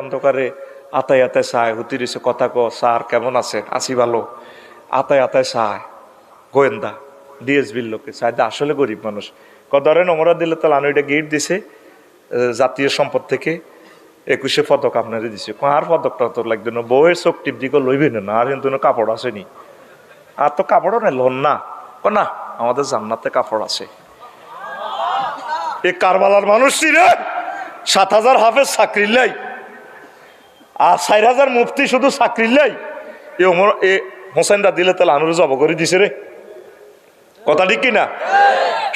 অন্ধকারে আতায় আতায় চায় হুতির এসে কথা ক, স্যার, কেমন আছেন? আসি ভালো। আতায় আতায় চায়। গোয়েন্দা, ডিএসবির লোকে। চায় দা, আসলে গরিব মানুষ। ক ধরেন ওমরা দিলে তো লানুইটা গিফট দিছে জাতীয় সম্পদ থেকে একুশে পদক আপনারে দিছে। আর পদকটা তোর লাগবে না, বউয়ের চোখ টিপ দিকে লইবে না আর কিন্তু কাপড় আসেনি। আর তো কাপড়ও নাই লোন না। ক না, আমাদের জান্নাতে কাপড় আছে। এ কারবালার মানুষটি রে সাত হাজার হাফেজ চাকরি লাই। আর চার হাজার মুফতি শুধু চাকরি লাই। এ ওমর এ হোসেনরা দিলে তাহলে আনুরে জব করে দিছে রে। কথা ঠিক কিনা?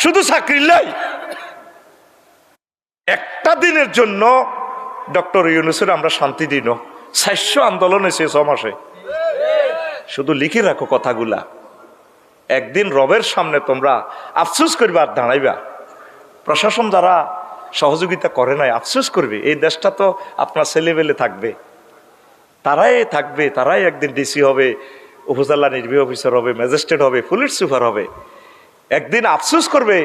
শুধু চাকরি লাই। একটা দিনের জন্য ডক্টর ইউনুসের আমরা শান্তি দিন শস্য আন্দোলন ছ মাসে। শুধু লিখে রাখো কথাগুলা। একদিন রবের সামনে তোমরা আফসোস করবে আর দাঁড়াইবা। প্রশাসন যারা সহযোগিতা করে নাই, আফসোস করবে। এই দেশটা তো আপনার ছেলেবেলে থাকবে। তারাই থাকবে, তারাই একদিন ডিসি হবে, উপজেলা নির্বাহী অফিসার হবে ম্যাজিস্ট্রেট হবে পুলিশ সুপার হবে। একদিন আফসুস করবে,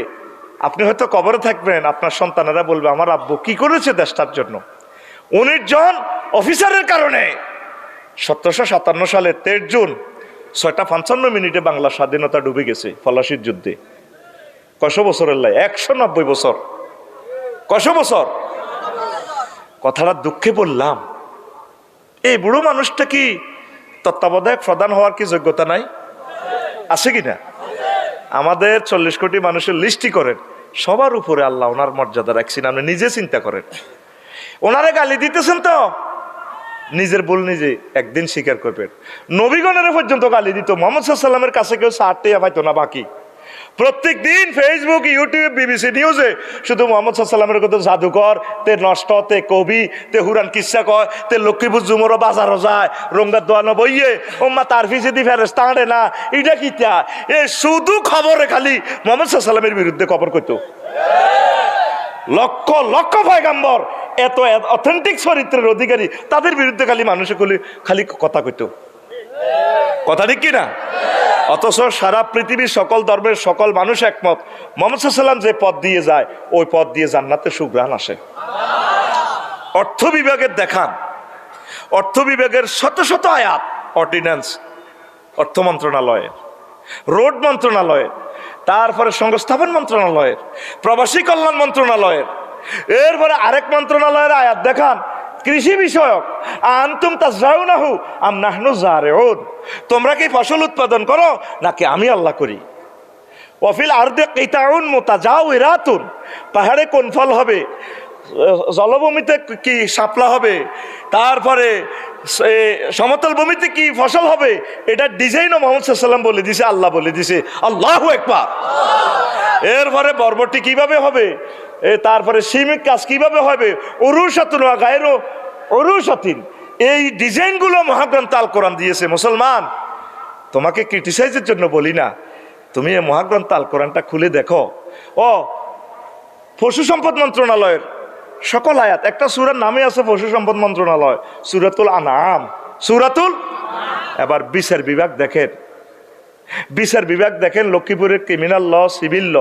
আপনি হয়তো কবরে থাকবেন, আপনার সন্তানেরা বলবে, আমার আব্বু কি করেছে দেশটার জন্য? উনিশ জন অফিসারের কারণে, সতেরোশো সাতান্ন সালে তেইশ জুন, ছয়টা পঞ্চান্ন মিনিটে বাংলা স্বাধীনতা ডুবে গেছে, ফলাশির যুদ্ধে। কশো বছরের লাই, একশো নব্বই বছর। কশো বছর? কথাটা দুঃখে বললাম। এই বুড়ো মানুষটা কি তত্ত্বাবধায়ক, প্রধান হওয়ার কি যোগ্যতা নাই? আছে কি না আমাদের চল্লিশ কোটি মানুষের লিস্টই করেন। সবার উপরে আল্লাহ ওনার মর্যাদা রাখছেন, আপনি নিজে চিন্তা করেন। ওনারে গালি দিতেছেন তো? নিজের ভুল নিজে একদিন স্বীকার করবেন। নবীগণের পর্যন্ত গালি দিত, মোহাম্মদ সাল্লামের কাছে কেউ সারটে পাইতো না বাকি। প্রত্যেক দিন ফেসবুক ইউটিউব বিবিসি নিউজে শুধু মোহাম্মদ সাল্লামের কথা জাদুকর, তে নষ্ট, তে কবি, তে হুরান কিসা কয়, তে লক্ষ্মীপুর জুমরও বাজারও যায় রঙ্গার দোয়ানো বইয়ে ওম্মা তার ফিসে দি ফেরেস তাঁড়ে না, এটা কি তা? এ শুধু খবরে খালি মোহাম্মদ সাল্লামের বিরুদ্ধে খবর করতো লক্ষ লক্ষ পয়গাম্বর, এত অথেন্টিক চরিত্রের অধিকারী, তাদের বিরুদ্ধে খালি মানুষে খালি কথা কইতো। কথা ঠিক কিনা? অথচ সারা পৃথিবীর সকল ধর্মের সকল মানুষ একমত। মোহাম্মদ যে পথ দিয়ে যায়, ওই পথ দিয়ে জান্নাতে সুগ্রাণ আসে। অর্থ বিভাগের দেখান। অর্থ বিভাগের শত শত আয়াত অর্ডিন্যান্স অর্থ মন্ত্রণালয়ের রোড মন্ত্রণালয়ের, তারপরে সংস্থাপন মন্ত্রণালয়ের, প্রবাসী কল্যাণ মন্ত্রণালয়ের, এরপরে আরেক মন্ত্রণালয়ের আয়াত দেখান। কৃষি বিষয়ক। আন্তুম তাজরাউনাহু আম নাহনু জারেউন। তোমরা কি ফসল উৎপাদন করো? নাকি আমি আল্লাহ করি? ওয়াফিল আরদে কিতাউন মুতাজাউইরাতুন পাহাড়ে কোন ফল হবে? জলভূমিতে কি শাপলা হবে? তারপরে সমতল ভূমিতে কি ফসল হবে? এটা ডিজাইনও মোহাম্মদ সাল্লাম বলে দিছে, আল্লাহ বলে দিছে। আল্লাহ একবার এরপরে বর্বরটি কীভাবে হবে? তারপরে সিমিক কাজ কীভাবে হবে? অরুষাতুন গায়েরও এই ডিজাইনগুলো মহাগ্রন্থ আল কোরআন দিয়েছে, মুসলমান। তোমাকে ক্রিটিসাইজের জন্য বলি না। তুমি এই মহাগ্রন্থ আল কোরআনটা খুলে দেখো। ও, পশু সম্পদ মন্ত্রণালয়ের সকল আয়াত, একটা সুরার নামে আছে পশু সম্পদ মন্ত্রণালয়, সুরাতুল আনাম সুরাতুল এবার বিচার বিভাগ দেখেন। বিচার বিভাগ দেখেন লক্ষ্মীপুরের ক্রিমিনাল ল, সিভিল ল।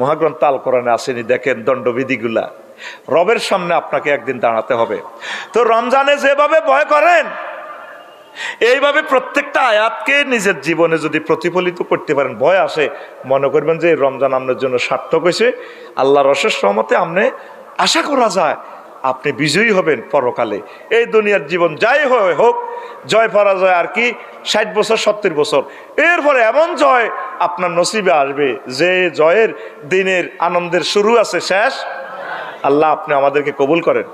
মহাগ্রন্থ আল কোরআনে আসেনি, দেখেন দণ্ডবিধিগুলা। রবের সামনে আপনাকে একদিন দাঁড়াতে হবে। তো রমজানে যেভাবে ভয় করেন, এইভাবে প্রত্যেকটা আয়াতকে নিজের জীবনে যদি প্রতিফলিত করতে পারেন, ভয় আসে, মনে করবেন যে রমজান আপনার জন্য সার্থক হয়েছে। আল্লাহ রসের সহমতে আপনি আশা করা যায় আপনি বিজয়ী হবেন পরকালে। এই দুনিয়ার জীবন যাই হয় হোক, জয় পরাজয় আর কি, ষাট বছর, সত্তর বছর। এরপরে এমন জয় আপনার নসিবে আসবে। যে জয়ের দিনের আনন্দের শুরু আছে, শেষ। আল্লাহ আপনি আমাদেরকে কবুল করেন।